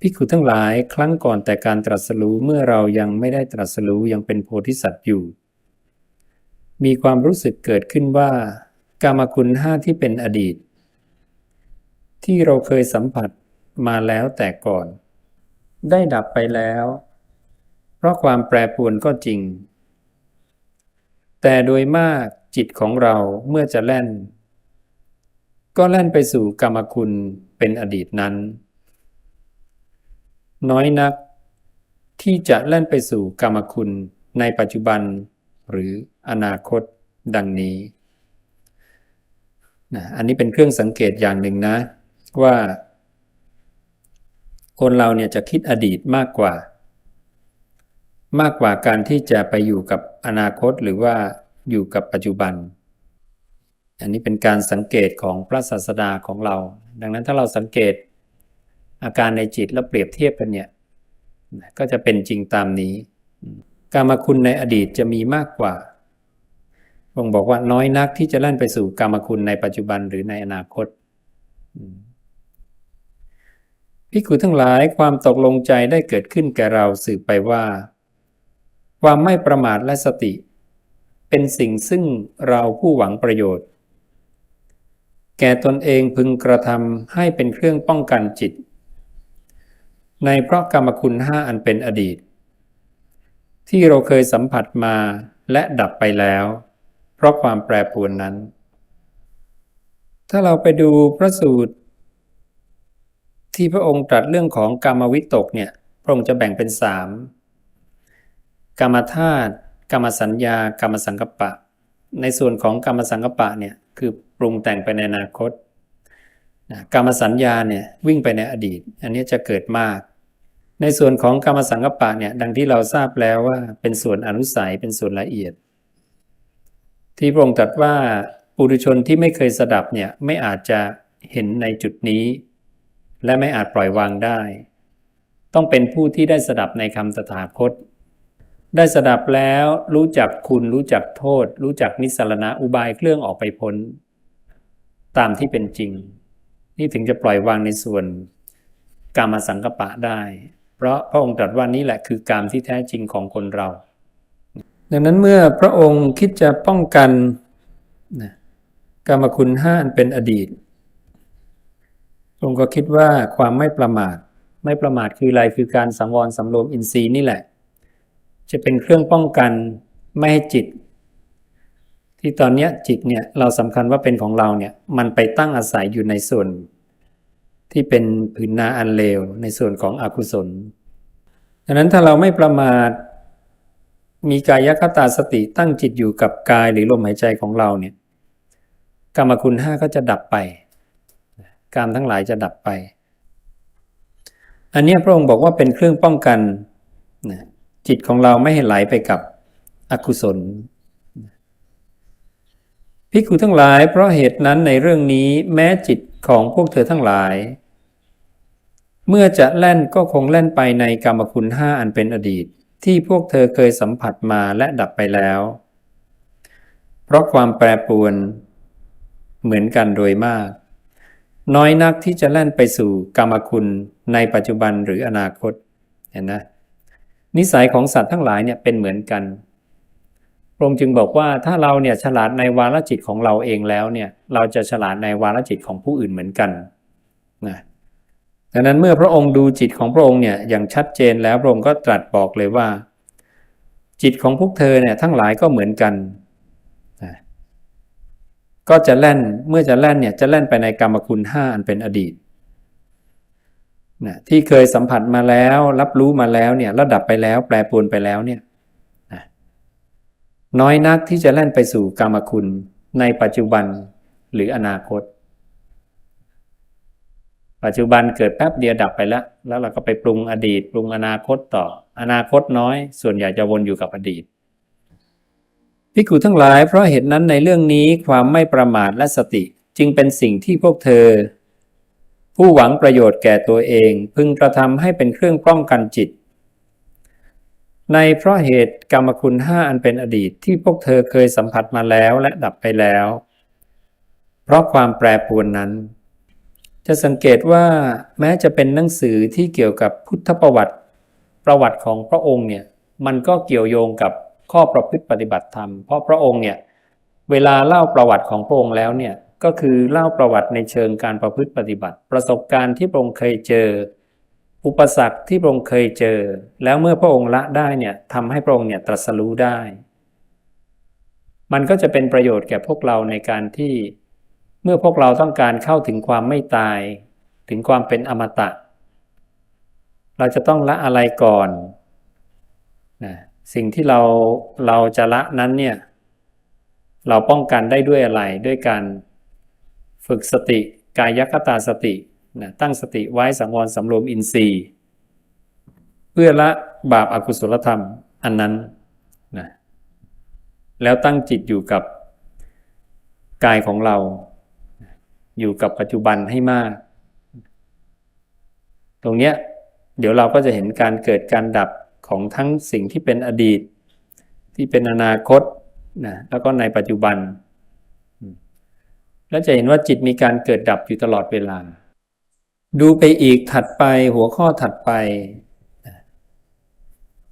ภิกขุทั้งหลายครั้งก่อนแต่การตรัสรู้เมื่อเรายังไม่ได้ตรัสรู้ยังเป็นโพธิสัตว์อยู่ มีความรู้สึกเกิดขึ้นว่า กามคุณห้าที่เป็นอดีต ที่เราเคยสัมผัสมาแล้วแต่ก่อน ได้ดับไปแล้ว เพราะความแปรปรวนก็จริง แต่โดยมากจิตของเราเมื่อจะแล่น ก็แล่นไปสู่กรรมคุณเป็นอดีตนั้น น้อยนัก ที่จะแล่นไปสู่กรรมคุณในปัจจุบันหรืออนาคตดังนี้นะอันนี้เป็นเครื่องสังเกตอย่างหนึ่งนะ ว่า คนเราเนี่ยจะคิดอดีตมากกว่า มากกว่าการที่จะไปอยู่กับอนาคตหรือว่าอยู่กับปัจจุบัน อันนี้เป็นการสังเกตของพระศาสดาของเรา ดังนั้นถ้าเราสังเกต อาการในจิตแล้วเปรียบเทียบกันเนี่ยก็จะเป็นจริงตามนี้ การมาคุณในอดีตจะมีมากกว่าพงบอกว่าน้อยนักที่จะเล่นไปสู่กรรมคุณในปัจจุบันหรือในอนาคตพิกุทั้งหลายความตกลงใจได้เกิดขึ้นแก่เราสืบไปว่า ความไม่ประมาทและสติ เป็นสิ่งซึ่งเราผู้หวังประโยชน์ แก่ตนเองพึงกระทำให้เป็นเครื่องป้องกันจิต ในเพราะกรรมคุณห้าอันเป็นอดีต ที่เราเคยสัมผัสมาและดับไปแล้ว เพราะความแปรปรวนนั้น ถ้าเราไปดูพระสูตร ที่พระองค์ตรัสเรื่องของกรรมวิตกเนี่ยพระองค์จะแบ่งเป็นสามกรรมธาตุกรรมสัญญากรรมสังกปะ ในส่วนของกรรมสังกปะเนี่ยคือปรุงแต่งไปในอนาคต นะกรรมสัญญาเนี่ยวิ่งไปในอดีต อันนี้จะเกิดมาก ในส่วนของกรรมสังกปะเนี่ยดังที่เราทราบแล้วว่าเป็นส่วนอนุสัยเป็นส่วนละเอียด ที่พระองค์ตรัสว่าปุถุชนที่ไม่เคยสดับเนี่ยไม่อาจจะเห็นในจุดนี้ และไม่อาจปล่อยวางได้ ต้องเป็นผู้ที่ได้สดับในคำตถาคต ได้สดับแล้วรู้จักคุณรู้จักโทษ รู้จักนิสรณะอุบายเครื่องออกไปพ้น ตามที่เป็นจริง นี่ถึงจะปล่อยวางในส่วนกรรมสังกปะได้ เพราะพระองค์ตรัสว่านี่แหละคือกรรมที่แท้จริงของคนเรา ดังนั้นเมื่อพระองค์คิดจะป้องกันนะกรรมคุณห้าอันเป็นอดีตพระองค์ก็คิดว่าความไม่ประมาท ไม่ประมาทคืออะไรคือการสังวรสำรวมอินทรีย์นี่แหละ จะเป็นเครื่องป้องกันไม่ให้จิต ที่ตอนนี้จิตเนี่ยเราสำคัญว่าเป็นของเราเนี่ยมันไปตั้งอาศัยอยู่ในส่วน ที่เป็นผืนนาอันเลวในส่วนของอกุศลดังนั้นถ้าเราไม่ประมาทมีกายคตาสติตั้งจิตอยู่กับกายหรือลมหายใจของเราเนี่ยกรรมคุณห้าก็จะดับไปกรรมทั้งหลายจะดับไป อันนี้พระองค์บอกว่าเป็นเครื่องป้องกันจิตของเราไม่ให้ไหลไปกับอกุศล พิกุทั้งหลาย เพราะเหตุนั้นในเรื่องนี้แม้จิตของพวกเธอทั้งหลาย เมื่อจะแล่นก็คงแล่นไปในกรรมคุณห้าอันเป็นอดีต ที่พวกเธอเคยสัมผัสมาและดับไปแล้ว เพราะความแปรปรวน เหมือนกันโดยมาก น้อยนักที่จะแล่นไปสู่กรรมคุณในปัจจุบันหรืออนาคตเห็นนะนิสัยของสัตว์ทั้งหลายเนี่ยเป็นเหมือนกัน พระองค์จึงบอกว่าถ้าเราเนี่ยฉลาดในวาลจิตของเราเองแล้วเนี่ยเราจะฉลาดในวาลจิตของผู้อื่นเหมือนกันนะดังนั้นเมื่อพระองค์ดูจิตของพระองค์เนี่ยอย่างชัดเจนแล้วพระองค์ก็ตรัสบอกเลยว่า จิตของพวกเธอเนี่ยทั้งหลายก็เหมือนกันนะก็จะแล่นเมื่อจะแล่นเนี่ยจะแล่นไปในกรรมคุณห้าอันเป็นอดีตนะที่เคยสัมผัสมาแล้ว รับรู้มาแล้วเนี่ยระดับไปแล้วแปรปรวนไปแล้วเนี่ย น้อยนักที่จะแล่นไปสู่กรรมคุณในปัจจุบันหรืออนาคต ปัจจุบันเกิดแป๊บเดียวดับไปแล้ว แล้วเราก็ไปปรุงอดีต ปรุงอนาคตต่อ อนาคตน้อย ส่วนใหญ่จะวนอยู่กับอดีตพิกุทั้งหลายเพราะเหตุนั้นในเรื่องนี้ความไม่ประมาทและสติจึงเป็นสิ่งที่พวกเธอ ผู้หวังประโยชน์แก่ตัวเอง พึงกระทำให้เป็นเครื่องป้องกันจิต ในเพราะเหตุกรรมคุณห้าอันเป็นอดีตที่พวกเธอเคยสัมผัสมาแล้วและดับไปแล้ว เพราะความแปรปรวนนั้น จะสังเกตว่าแม้จะเป็นหนังสือที่เกี่ยวกับพุทธประวัติ ประวัติของพระองค์เนี่ยมันก็เกี่ยวโยงกับข้อประพฤติปฏิบัติธรรม เพราะพระองค์เนี่ยเวลาเล่าประวัติของพระองค์แล้วเนี่ยก็คือเล่าประวัติในเชิงการประพฤติปฏิบัติ ประสบการณ์ที่พระองค์เคยเจอ อุปสรรคที่พระองค์เคยเจอ แล้วเมื่อพระองค์ละได้เนี่ยทำให้พระองค์เนี่ยตรัสรู้ได้ มันก็จะเป็นประโยชน์แก่พวกเราในการที่ เมื่อพวกเราต้องการเข้าถึงความไม่ตาย ถึงความเป็นอมตะ เราจะต้องละอะไรก่อนนะสิ่งที่เราเราจะละนั้นเนี่ยเราป้องกันได้ด้วยอะไรด้วยการฝึกสติกายคตาสติ นะตั้งสติไว้สังวรสำรวมอินทรีย์ เพื่อละบาปอากุศลธรรมอันนั้นนะแล้วตั้งจิตอยู่กับกายของเรา อยู่กับปัจจุบันให้มาก ตรงเนี้ยเดี๋ยวเราก็จะเห็นการเกิดการดับของทั้งสิ่งที่เป็นอดีต ที่เป็นอนาคตนะแล้วก็ในปัจจุบัน แล้วจะเห็นว่าจิตมีการเกิดดับอยู่ตลอดเวลา ดูไปอีกถัดไปหัวข้อถัดไป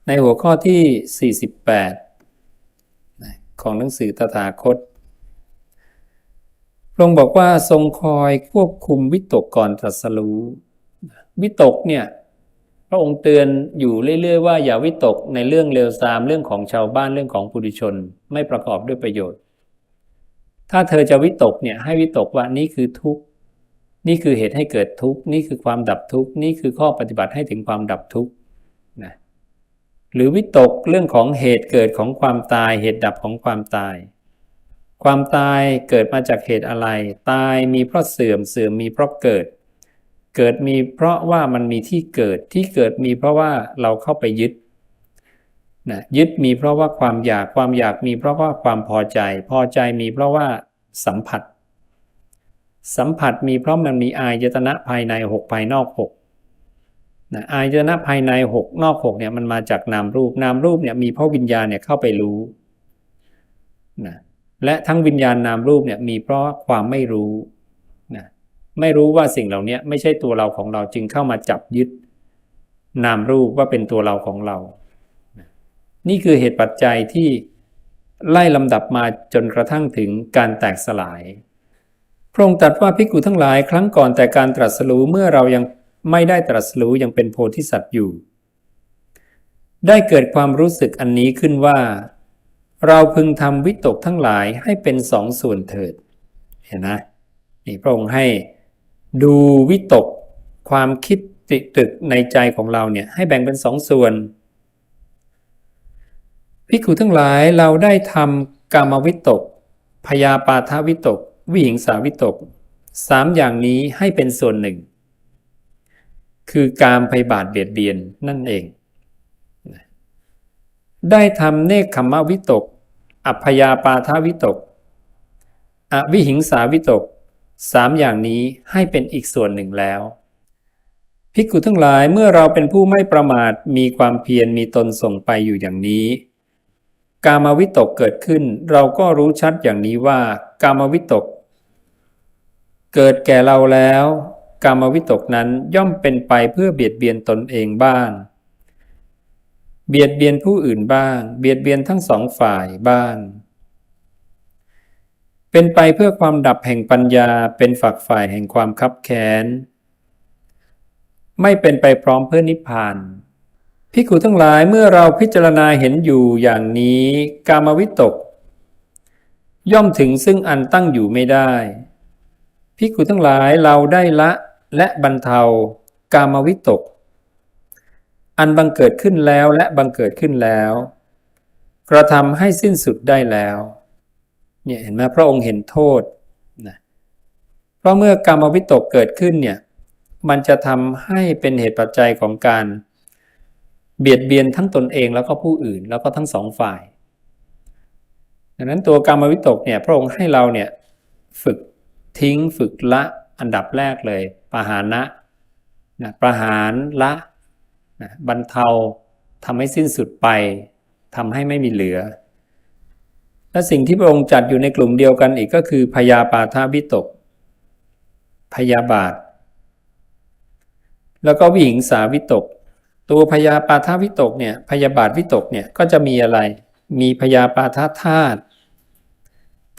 ในหัวข้อที่ 48 ของหนังสือตถาคตพระองค์บอกว่าทรงคอยควบคุมวิตกก่อนตรัสรู้วิตกเนี่ยพระองค์เตือนอยู่เรื่อยๆว่าอย่าวิตกในเรื่องเลวทรามเรื่องของชาวบ้านเรื่องของปุถุชน ไม่ประกอบด้วยประโยชน์ ถ้าเธอจะวิตกเนี่ยให้วิตกว่านี่คือทุกข์ นี่คือเหตุให้เกิดทุกข์นี่คือความดับทุกข์นี่คือข้อปฏิบัติให้ถึงความดับทุกข์นะหรือวิตกเรื่องของเหตุเกิดของความตาย เหตุดับของความตาย ความตายเกิดมาจากเหตุอะไร ตายมีเพราะเสื่อมเสื่อมมีเพราะเกิด เกิดมีเพราะว่ามันมีที่เกิดที่เกิดมีเพราะว่าเราเข้าไปยึดนะยึดมีเพราะว่าความอยากความอยากมีเพราะว่าความพอใจ พอใจมีเพราะว่าสัมผัส สัมผัสมีเพราะมันมีอายตนะภายในหกภายนอกหกนะอายตนะภายในหกนอกหกเนี่ยมันมาจากนามรูปนามรูปเนี่ยมีเพราะวิญญาณเนี่ยเข้าไปรู้นะและทั้งวิญญาณนามรูปเนี่ยมีเพราะความไม่รู้นะไม่รู้ว่าสิ่งเหล่านี้ไม่ใช่ตัวเราของเราจึงเข้ามาจับยึด นามรูปว่าเป็นตัวเราของเรา นี่คือเหตุปัจจัยที่ไล่ลำดับมาจนกระทั่งถึงการแตกสลาย พระองค์ตรัสว่าพิกุทั้งหลายครั้งก่อนแต่การตรัสรู้เมื่อเรายังไม่ได้ตรัสรู้ยังเป็นโพธิสัตว์อยู่ ได้เกิดความรู้สึกอันนี้ขึ้นว่า เราพึงทำวิตกทั้งหลายให้เป็นสองส่วนเถิด เห็นนะนี่พระองค์ให้ดูวิตกความคิดติตึกในใจของเราเนี่ยให้แบ่งเป็นสองส่วนพิกุทั้งหลายเราได้ทำกามวิตกพยาปาทวิตก วิหิงสาวิตกสามอย่างนี้ให้เป็นส่วนหนึ่ง คือการพยบาทเบียดเบียนนั่นเอง ได้ทำเนคขมวิตก อัพยาปาทวิตก อวิหิงสาวิตกสามอย่างนี้ให้เป็นอีกส่วนหนึ่งแล้วภิกขุทั้งหลายเมื่อเราเป็นผู้ไม่ประมาทมีความเพียรมีตนส่งไปอยู่อย่างนี้ กามวิตกเกิดขึ้น เราก็รู้ชัดอย่างนี้ว่ากามวิตก เกิดแก่เราแล้ว กามวิตกนั้นย่อมเป็นไปเพื่อเบียดเบียนตนเองบ้าง เบียดเบียนผู้อื่นบ้าง เบียดเบียนทั้งสองฝ่ายบ้าง เป็นไปเพื่อความดับแห่งปัญญาเป็นฝักฝ่ายแห่งความคับแค้น ไม่เป็นไปพร้อมเพื่อนิพพานพิกุทั้งหลายเมื่อเราพิจารณาเห็นอยู่อย่างนี้ กามวิตก ย่อมถึงซึ่งอันตั้งอยู่ไม่ได้ พิกุทั้งหลายเราได้ละและบรรเทากามวิตก อันบังเกิดขึ้นแล้วและบังเกิดขึ้นแล้ว กระทำให้สิ้นสุดได้แล้วเนี่ยเห็นไหมพระองค์เห็นโทษนะเพราะเมื่อกรรมวิตกเกิดขึ้นเนี่ยมันจะทำให้เป็นเหตุปัจจัยของการเบียดเบียนทั้งตนเองแล้วก็ผู้อื่นแล้วก็ทั้งสองฝ่าย ดังนั้นตัวกรรมวิตกเนี่ยพระองค์ให้เราเนี่ยฝึก ทิ้งฝึกละอันดับแรกเลยปหานะนะประหารละนะบรรเทาทำให้สิ้นสุดไปทำให้ไม่มีเหลือ และสิ่งที่พระองค์จัดอยู่ในกลุ่มเดียวกันอีกก็คือพยาปาทาวิตก พยาบาท แล้วก็วิหิงสาวิตก ตัวพยาปาทวิตกเนี่ยพยาบาทวิตกเนี่ยก็จะมีอะไร มีพยาปาทธาตุ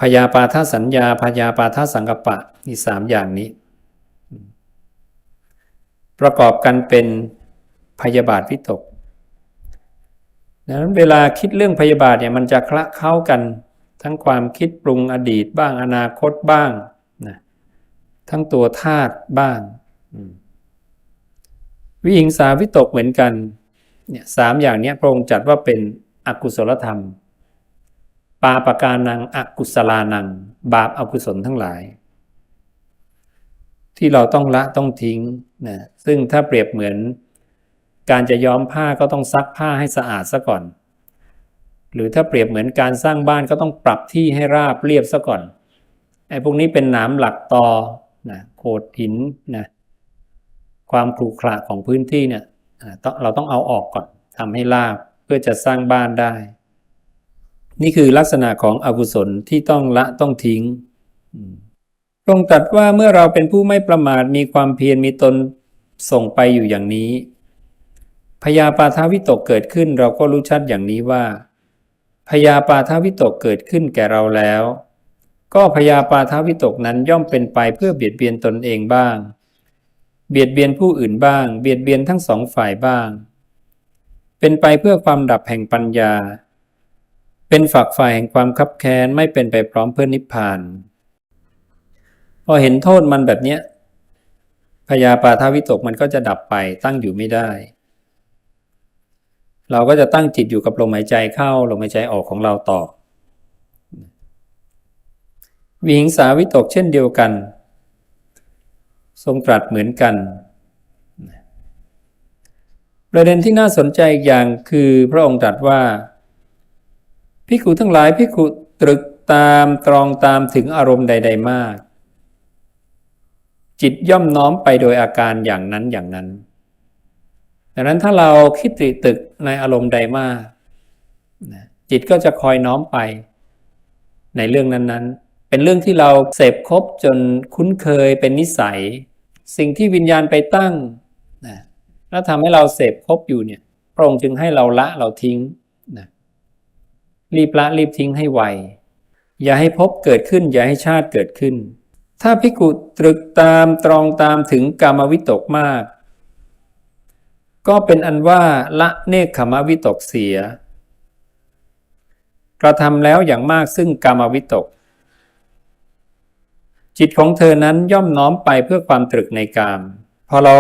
พยาปาทสัญญาพยาปาทสังกปะมีสามอย่างนี้ ประกอบกันเป็นพยาบาทวิตกดังนั้นเวลาคิดเรื่องพยาบาทเนี่ยมันจะคละเข้ากันทั้งความคิดปรุงอดีตบ้างอนาคตบ้างนะทั้งตัวธาตุบ้าง วิหิงสาวิตกเหมือนกันเนี่ยสามอย่างนี้พระองค์จัดว่าเป็นอกุศลธรรม ปาปการนังอกุศลานัง บาปอากุศลทั้งหลาย ที่เราต้องละต้องทิ้งนะซึ่งถ้าเปรียบเหมือน การจะย้อมผ้าก็ต้องซักผ้าให้สะอาดซะก่อน หรือถ้าเปรียบเหมือนการสร้างบ้านก็ต้องปรับที่ให้ราบเรียบซะก่อนไอ้พวกนี้เป็นหนามหลักตอนะโขดหินนะความขรุขระของพื้นที่เนี่ยเราต้องเอาออกก่อนทำให้ราบเพื่อจะสร้างบ้านได้ นี่คือลักษณะของอกุศลที่ต้องละต้องทิ้งอืมพรงค์ตรัสว่าเมื่อเราเป็นผู้ไม่ประมาทมีความเพียรมีตนส่งไปอยู่อย่างนี้พยาปาทาวิตกเกิดขึ้นเราก็รู้ชัดอย่างนี้ว่าพยาปาทาวิตกเกิดขึ้นแก่เราแล้ว ก็พยาปาทาวิตกนั้นย่อมเป็นไปเพื่อเบียดเบียนตนเองบ้าง เบียดเบียนผู้อื่นบ้าง เบียดเบียนทั้งสองฝ่ายบ้าง เป็นไปเพื่อความดับแห่งปัญญา เป็นฝักฝ่ายแห่งความคับแค้นไม่เป็นไปพร้อมเพื่อนิพพาน พอเห็นโทษมันแบบเนี้ยพยาปาทาวิตกมันก็จะดับไปตั้งอยู่ไม่ได้ เราก็จะตั้งจิตอยู่กับลมหายใจเข้าลมหายใจออกของเราต่อวิหิงสาวิตกเช่นเดียวกัน ทรงตรัสเหมือนกัน ประเด็นที่น่าสนใจอีกอย่างคือพระองค์ตรัสว่า พิกขุทั้งหลายพิกขุตรึกตามตรองตามถึงอารมณ์ใด ๆมาก จิตย่อมน้อมไปโดยอาการอย่างนั้นอย่างนั้นดังนั้นถ้าเราคิดตรีตึกในอารมณ์ใดมากจิตก็จะคอยน้อมไปในเรื่องนั้นๆ เป็นเรื่องที่เราเสพครบจนคุ้นเคยเป็นนิสัย สิ่งที่วิญญาณไปตั้งแล้วทำให้เราเสพครบอยู่เนี่ยพระองค์จึงให้เราละเราทิ้ง รีบละรีบทิ้งให้ไว อย่าให้พบเกิดขึ้น อย่าให้ชาติเกิดขึ้น ถ้าพิกุตรึกตามตรองตามถึงกามวิตกมาก ก็เป็นอันว่าละเนคขมวิตกเสีย กระทำแล้วอย่างมากซึ่งกามวิตก จิตของเธอนั้นย่อมน้อมไปเพื่อความตรึกในกาม พอเรา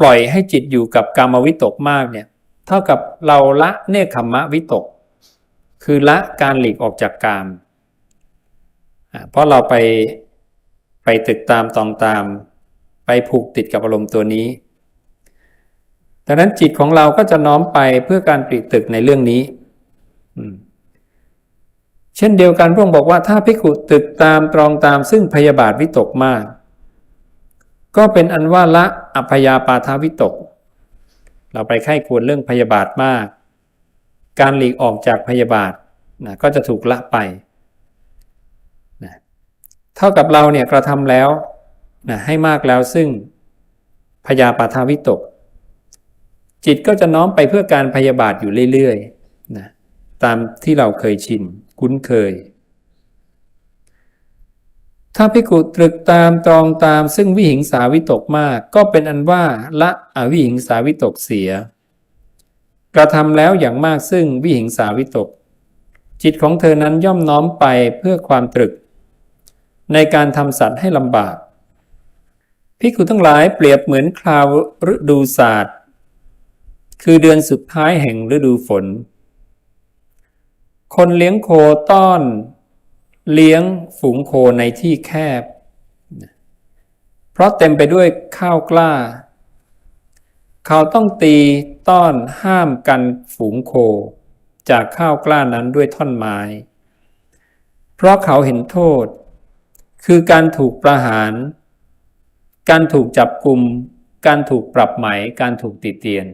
ปล่อยให้จิตอยู่กับกามวิตกมากเนี่ย เท่ากับเราละเนคขมวิตก คือละการหลีกออกจากกาม เพราะเราไปไปตึกตามตองตาม ไปผูกติดกับอารมณ์ตัวนี้ดังนั้นจิตของเราก็จะน้อมไปเพื่อการปลีกตึกในเรื่องนี้ เช่นเดียวกันพระองค์บอกว่าถ้าพิกุตึกตามตรองตามซึ่งพยาบาทวิตกมาก ก็เป็นอันว่าละอภยาปาทาวิตก เราไปไข้ควรเรื่องพยาบาทมาก การหลีกออกจากพยาบาทนะก็จะถูกละไปนะเท่ากับเราเนี่ยกระทำแล้วนะให้มากแล้วซึ่งพยาปาทาวิตก จิตก็จะน้อมไปเพื่อการพยาบาทอยู่เรื่อยๆนะตามที่เราเคยชิน คุ้นเคย ถ้าพิกุตรึกตามตรองตามซึ่งวิหิงสาวิตกมาก ก็เป็นอันว่าละอวิหิงสาวิตกเสีย กระทำแล้วอย่างมากซึ่งวิหิงสาวิตก จิตของเธอนั้นย่อมน้อมไปเพื่อความตรึก ในการทำสัตว์ให้ลำบากพิกุทั้งหลายเปรียบเหมือนคราวฤดูศาสตร์ คือเดือนสุดท้ายแห่งฤดูฝน คนเลี้ยงโคต้อน เลี้ยงฝูงโคในที่แคบ เพราะเต็มไปด้วยข้าวกล้า เขาต้องตีต้อนห้ามกันฝูงโค จากข้าวกล้านั้นด้วยท่อนไม้ เพราะเขาเห็นโทษ คือการถูกประหาร การถูกจับกลุ่มการถูกปรับไหมการถูกติเตียน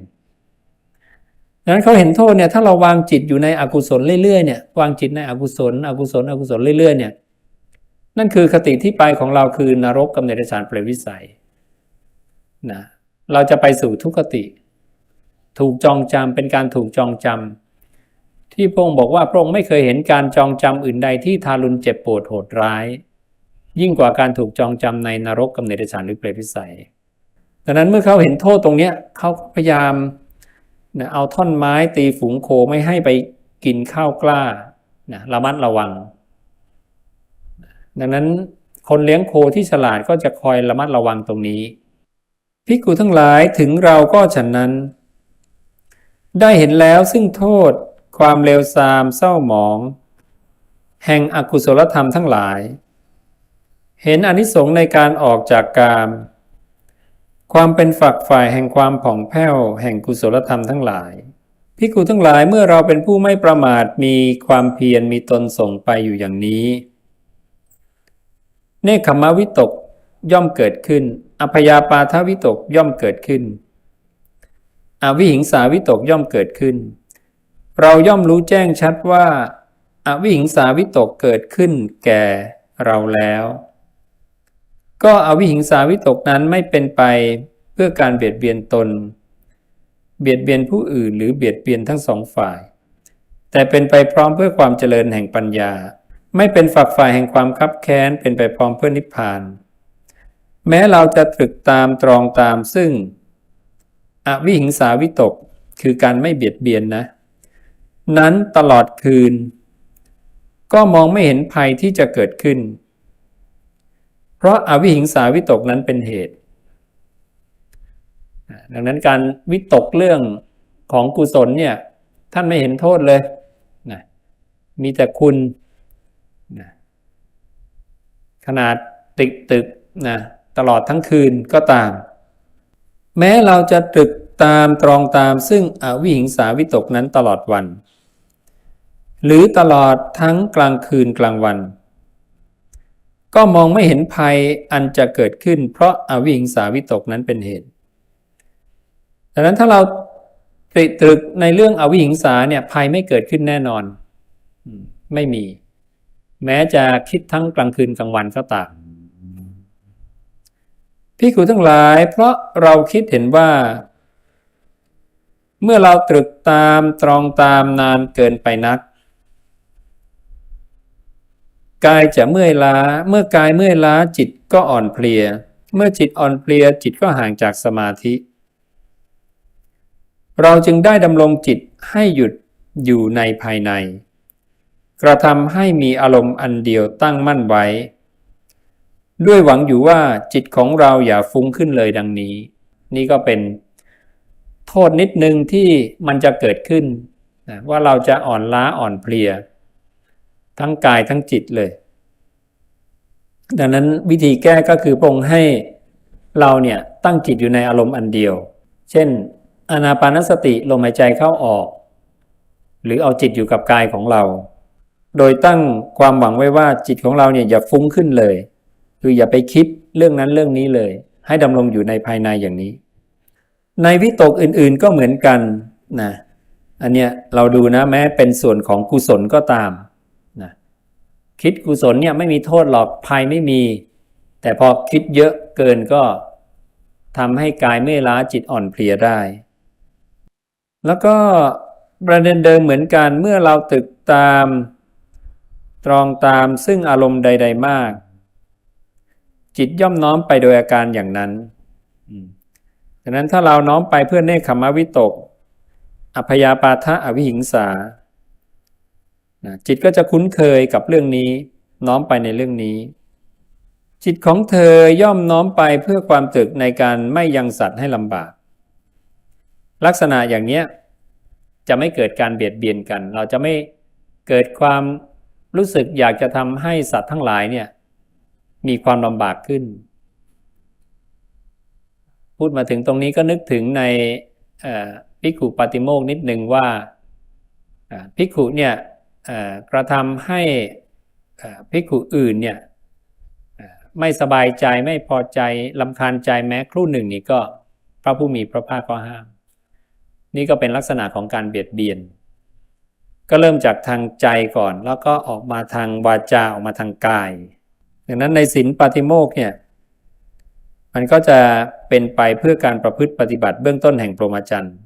ดังนั้นเขาเห็นโทษเนี่ยถ้าเราวางจิตอยู่ในอกุศลเรื่อยๆเนี่ยวางจิตในอกุศล อกุศล อกุศลเรื่อยๆเนี่ยนั่นคือคติที่ไปของเราคือนรกกับเนรชานเปรตวิสัยนะ เราจะไปสู่ทุกขติ ถูกจองจำเป็นการถูกจองจำที่พระองค์บอกว่าพระองค์ไม่เคยเห็นการจองจำอื่นใดที่ทารุณเจ็บปวดโหดร้าย ยิ่งกว่าการถูกจองจำในนรกกำเนิดฉานหรือเปรตวิสัยดังนั้นเมื่อเขาเห็นโทษตรงเนี้ยเขาพยายามนะเอาท่อนไม้ตีฝูงโคไม่ให้ไปกินข้าวกล้านะระมัดระวัง ดังนั้นคนเลี้ยงโคที่ฉลาดก็จะคอยระมัดระวังตรงนี้ พิกูทั้งหลายถึงเราก็ฉันนั้น ได้เห็นแล้วซึ่งโทษ ความเลวทรามเศร้าหมอง แห่งอกุศลธรรมทั้งหลาย เห็นอนิสงส์ในการออกจากกาม ความเป็นฝักฝ่ายแห่งความผ่องแผ้ว แห่งกุศลธรรมทั้งหลายพิกูทั้งหลายเมื่อเราเป็นผู้ไม่ประมาทมีความเพียรมีตนส่งไปอยู่อย่างนี้ เนคขมวิตกย่อมเกิดขึ้น อพยาปาทวิตกย่อมเกิดขึ้น อวิหิงสาวิตกย่อมเกิดขึ้น เราย่อมรู้แจ้งชัดว่า อวิหิงสาวิตกเกิดขึ้นแก่เราแล้ว ก็อวิหิงสาวิตกนั้นไม่เป็นไปเพื่อการเบียดเบียนตน เบียดเบียนผู้อื่นหรือเบียดเบียนทั้งสองฝ่าย แต่เป็นไปพร้อมเพื่อความเจริญแห่งปัญญา ไม่เป็นฝักฝ่ายแห่งความคับแค้นเป็นไปพร้อมเพื่อนิพพาน แม้เราจะตรึกตามตรองตามซึ่ง อวิหิงสาวิตกคือการไม่เบียดเบียนนะ นั้นตลอดคืน ก็มองไม่เห็นภัยที่จะเกิดขึ้น เพราะอาวิหิงสาวิตกนั้นเป็นเหตุ ดังนั้นการวิตกเรื่องของกุศลเนี่ยท่านไม่เห็นโทษเลยนะมีแต่คุณนะขนาดติดตึกนะ ตลอดทั้งคืนก็ตาม แม้เราจะตรึกตามตรองตามซึ่งอวิหิงสาวิตกนั้นตลอดวัน หรือตลอดทั้งกลางคืนกลางวัน ก็มองไม่เห็นภัยอันจะเกิดขึ้น เพราะอวิหิงสาวิตกนั้นเป็นเหตุดังนั้นถ้าเราตริตรึกในเรื่องอวิหิงสาเนี่ยภัยไม่เกิดขึ้นแน่นอน ไม่มี แม้จะคิดทั้งกลางคืนกลางวันก็ตาม พี่ครูทั้งหลาย เพราะเราคิดเห็นว่า เมื่อเราตรึกตามตรองตามนานเกินไปนัก กายจะเมื่อยล้า เมื่อกายเมื่อยล้าจิตก็อ่อนเพลีย เมื่อจิตอ่อนเพลียจิตก็ห่างจากสมาธิ เราจึงได้ดำรงจิตให้หยุดอยู่ในภายใน กระทำให้มีอารมณ์อันเดียวตั้งมั่นไว้ ด้วยหวังอยู่ว่าจิตของเราอย่าฟุ้งขึ้นเลยดังนี้ นี่ก็เป็นโทษนิดนึงที่มันจะเกิดขึ้นนะว่าเราจะอ่อนล้าอ่อนเพลีย ทั้งกายทั้งจิตเลย ดังนั้นวิธีแก้ก็คือพรงให้เราเนี่ยตั้งจิตอยู่ในอารมณ์อันเดียว เช่น อนาปานสติลมหายใจเข้าออก หรือเอาจิตอยู่กับกายของเรา โดยตั้งความหวังไว้ว่าจิตของเราเนี่ยอย่าฟุ้งขึ้นเลย คืออย่าไปคิดเรื่องนั้นเรื่องนี้เลย ให้ดำรงอยู่ในภายในอย่างนี้ ในวิตกอื่นๆก็เหมือนกันนะอันเนี้ยเราดูนะแม้เป็นส่วนของกุศลก็ตามนะคิดกุศลเนี่ยไม่มีโทษหรอกภัยไม่มี แต่พอคิดเยอะเกินก็ทำให้กายเมื่อยล้าจิตอ่อนเพลียได้ แล้วก็ประเด็นเดิมเหมือนกันเมื่อเราตึกตาม ตรองตามซึ่งอารมณ์ใด ๆ มาก จิตย่อมน้อมไปโดยอาการอย่างนั้นดังนั้นถ้าเราน้อมไปเพื่อเนคขมวิตก อัพยาปาทะอวิหิงสาจิตก็จะคุ้นเคยกับเรื่องนี้ น้อมไปในเรื่องนี้ จิตของเธอย่อมน้อมไปเพื่อความตึกในการไม่ยังสัตว์ให้ลำบาก ลักษณะอย่างนี้จะไม่เกิดการเบียดเบียนกัน เราจะไม่เกิดความรู้สึกอยากจะทำให้สัตว์ทั้งหลายเนี่ย มีความลำบากขึ้น พูดมาถึงตรงนี้ก็นึกถึงในพิกุปาติโมกนิดหนึ่งว่าพิกุเนี่ยกระทำให้พิกุอื่นเนี่ยไม่สบายใจไม่พอใจลำคาญใจแม้ครู่หนึ่งนี่ก็พระผู้มีพระภาคก็ห้าม นี่ก็เป็นลักษณะของการเบียดเบียน ก็เริ่มจากทางใจก่อน แล้วก็ออกมาทางวาจาออกมาทางกาย ดังนั้นในศีลปาติโมกเนี่ยมันก็จะเป็นไปเพื่อการประพฤติปฏิบัติเบื้องต้นแห่งพรหมจรรย์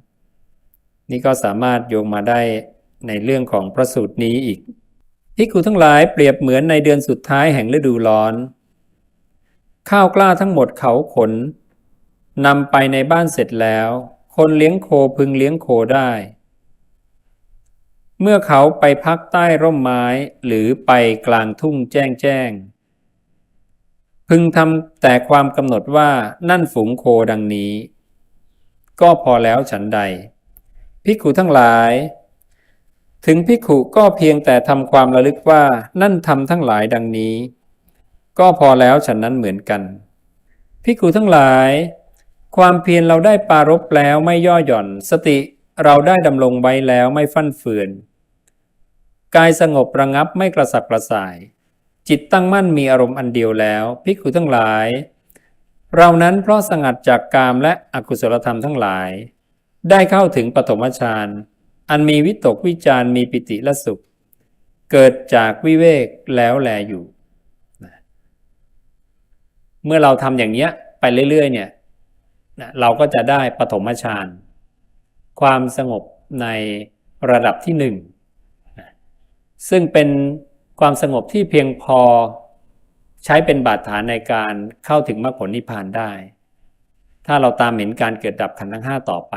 นี่ก็สามารถโยงมาได้ในเรื่องของพระสูตรนี้อีกพิกุทั้งหลายเปรียบเหมือนในเดือนสุดท้ายแห่งฤดูร้อน ข้าวกล้าทั้งหมดเขาขนนำไปในบ้านเสร็จแล้ว คนเลี้ยงโคพึงเลี้ยงโคได้ เมื่อเขาไปพักใต้ร่มไม้หรือไปกลางทุ่งแจ้งแจ้ง พึงทำแต่ความกำหนดว่านั่นฝูงโคดังนี้ ก็พอแล้วฉันใด ภิกขุทั้งหลาย ถึงภิกขุก็เพียงแต่ทำความระลึกว่านั่นทำทั้งหลายดังนี้ ก็พอแล้วฉันนั้นเหมือนกัน ภิกขุทั้งหลาย ความเพียรเราได้ปารบแล้วไม่ย่อหย่อน สติเราได้ดำรงไว้แล้วไม่ฟั่นเฟือน กายสงบระงับไม่กระสับกระส่าย จิตตั้งมั่นมีอารมณ์อันเดียวแล้วภิกขุทั้งหลาย เรานั้นเพราะสงัดจากกามและอกุศลธรรมทั้งหลาย ได้เข้าถึงปฐมฌานอันมีวิตกวิจารมีปิติและสุข เกิดจากวิเวกแล้วแลอยู่นะเมื่อเราทำอย่างเนี้ยไปเรื่อยๆเนี่ยนะเราก็จะได้ปฐมฌานความสงบในระดับที่หนึ่งซึ่งเป็น ความสงบที่เพียงพอใช้เป็นบาดฐานในการเข้าถึงมรรคผลนิพพานได้ ถ้าเราตามเห็นการเกิดดับขันธ์ทั้งห้าต่อไป